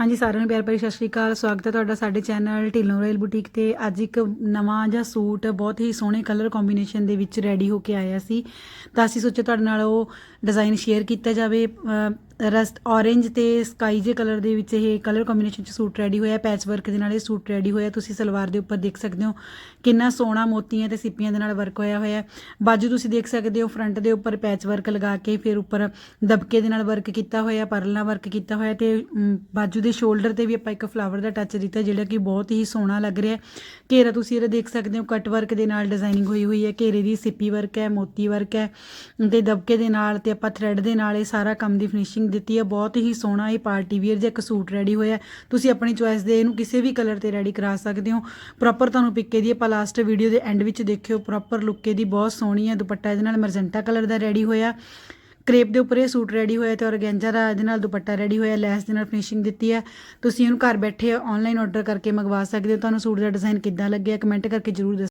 ਹਾਂਜੀ, ਸਾਰਿਆਂ ਨੂੰ ਪਿਆਰ ਭਰੀ ਸਤਿ ਸ਼੍ਰੀ ਅਕਾਲ। ਸਵਾਗਤ ਹੈ ਤੁਹਾਡਾ ਸਾਡੇ ਚੈਨਲ ਢਿੱਲੋਂ ਰੋਇਲ ਬੁਟੀਕ ਤੇ। ਅੱਜ ਇੱਕ ਨਵਾਂ ਜਿਹਾ ਸੂਟ, ਬਹੁਤ ਹੀ ਸੋਹਣੇ ਕਲਰ ਕੰਬੀਨੇਸ਼ਨ ਦੇ ਵਿੱਚ ਰੈਡੀ ਹੋ ਕੇ ਆਇਆ ਸੀ। ਤਾਂ ਅਸੀਂ ਸੋਚਿਆ ਤੁਹਾਡੇ ਨਾਲ ਉਹ ਡਿਜ਼ਾਈਨ ਸ਼ੇਅਰ ਕੀਤਾ ਜਾਵੇ। ਰਸਟ ਔਰੇਂਜ ਤੇ ਸਕਾਈ ਜੇ ਕਲਰ ਦੇ ਵਿੱਚ ਇਹ ਕਲਰ ਕੰਬੀਨੇਸ਼ਨ ਚ ਸੂਟ ਰੈਡੀ ਹੋਇਆ ਪੈਚ ਵਰਕ ਦੇ ਨਾਲ ਇਹ ਸੂਟ ਰੈਡੀ ਹੋਇਆ, ਤੁਸੀਂ ਸਲਵਾਰ ਦੇ ਉੱਪਰ ਦੇਖ ਸਕਦੇ ਹੋ ਕਿੰਨਾ ਸੋਹਣਾ ਮੋਤੀਆਂ ਤੇ ਸਿੱਪੀਆਂ ਦੇ ਨਾਲ ਵਰਕ ਹੋਇਆ ਹੋਇਆ। ਬਾਜੂ ਤੁਸੀਂ ਦੇਖ ਸਕਦੇ ਹੋ ਫਰੰਟ ਦੇ ਉੱਪਰ ਪੈਚ ਵਰਕ ਲਗਾ ਕੇ ਫਿਰ ਉੱਪਰ ਦਬਕੇ ਦੇ ਨਾਲ ਵਰਕ ਕੀਤਾ ਹੋਇਆ, ਪਰਲ ਵਰਕ ਕੀਤਾ ਹੋਇਆ ਤੇ ਬਾਜੂ ਦੇ ਸ਼ੋਲਡਰ ਤੇ ਵੀ ਆਪਾਂ ਇੱਕ ਫਲਾਵਰ ਦਾ ਟੱਚ ਦਿੱਤਾ ਜਿਹੜਾ ਕਿ ਬਹੁਤ ਹੀ ਸੋਹਣਾ ਲੱਗ ਰਿਹਾ। ਘੇਰਾ ਤੁਸੀਂ ਇਹਦਾ ਦੇਖ ਸਕਦੇ ਹੋ ਕਟ ਵਰਕ ਦੇ ਨਾਲ ਡਿਜ਼ਾਈਨਿੰਗ ਹੋਈ ਹੋਈ ਹੈ, ਘੇਰੇ ਦੀ ਸਿੱਪੀ ਵਰਕ ਹੈ, ਮੋਤੀ ਵਰਕ ਹੈ ਤੇ ਦਬਕੇ ਦੇ ਨਾਲ ਤੇ ਆਪਾਂ ਥ੍ਰੈਡ ਦੇ ਨਾਲ ਇਹ ਸਾਰਾ ਕੰਮ ਦੀ ਫਿਨਿਸ਼ਿੰਗ ਦਿੱਤੀ ਹੈ, ਬਹੁਤ ਹੀ ਸੋਹਣਾ ਇਹ ਪਾਰਟੀ ਵੀਅਰ ਜਿਹਾ ਇੱਕ ਸੂਟ ਰੈਡੀ ਹੋਇਆ ਤੁਸੀਂ ਆਪਣੀ ਚੁਆਇਸ ਦੇ ਇਹਨੂੰ ਕਿਸੇ ਵੀ ਕਲਰ ਤੇ ਰੈਡੀ ਕਰਾ ਸਕਦੇ ਹੋ। ਪ੍ਰੋਪਰ ਤੁਹਾਨੂੰ ਪਿੱਕੇ ਦੀ ਆਪਾਂ ਲਾਸਟ ਵੀਡੀਓ ਦੇ ਐਂਡ ਵਿੱਚ ਦੇਖਿਓ। ਪ੍ਰੋਪਰ ਲੁੱਕੇ ਦੀ ਬਹੁਤ ਸੋਹਣੀ ਹੈ, ਦੁਪੱਟਾ ਇਹਦੇ ਨਾਲ ਮਰਜੈਂਟਾ ਕਲਰ ਦਾ ਰੈਡੀ ਹੋਇਆ। ਕਰੇਪ ਦੇ ਉੱਪਰ ਇਹ ਸੂਟ ਰੈਡੀ ਹੋਇਆ ਤੇ ਔਰਗੈਂਜਾ ਦਾ ਇਹਦੇ ਨਾਲ ਦੁਪੱਟਾ ਰੈਡੀ ਹੋਇਆ, ਲੈਸ ਦੇ ਨਾਲ ਫਿਨਿਸ਼ਿੰਗ ਦਿੱਤੀ ਹੈ। ਤੁਸੀਂ ਇਹਨੂੰ ਘਰ ਬੈਠੇ ਆਨਲਾਈਨ ਆਰਡਰ ਕਰਕੇ ਮੰਗਵਾ ਸਕਦੇ ਹੋ। ਤੁਹਾਨੂੰ ਸੂਟ ਦਾ ਡਿਜ਼ਾਈਨ ਕਿੱਦਾਂ ਲੱਗਿਆ ਕਮੈਂਟ ਕਰਕੇ ਜਰੂਰ ਦੱਸੋ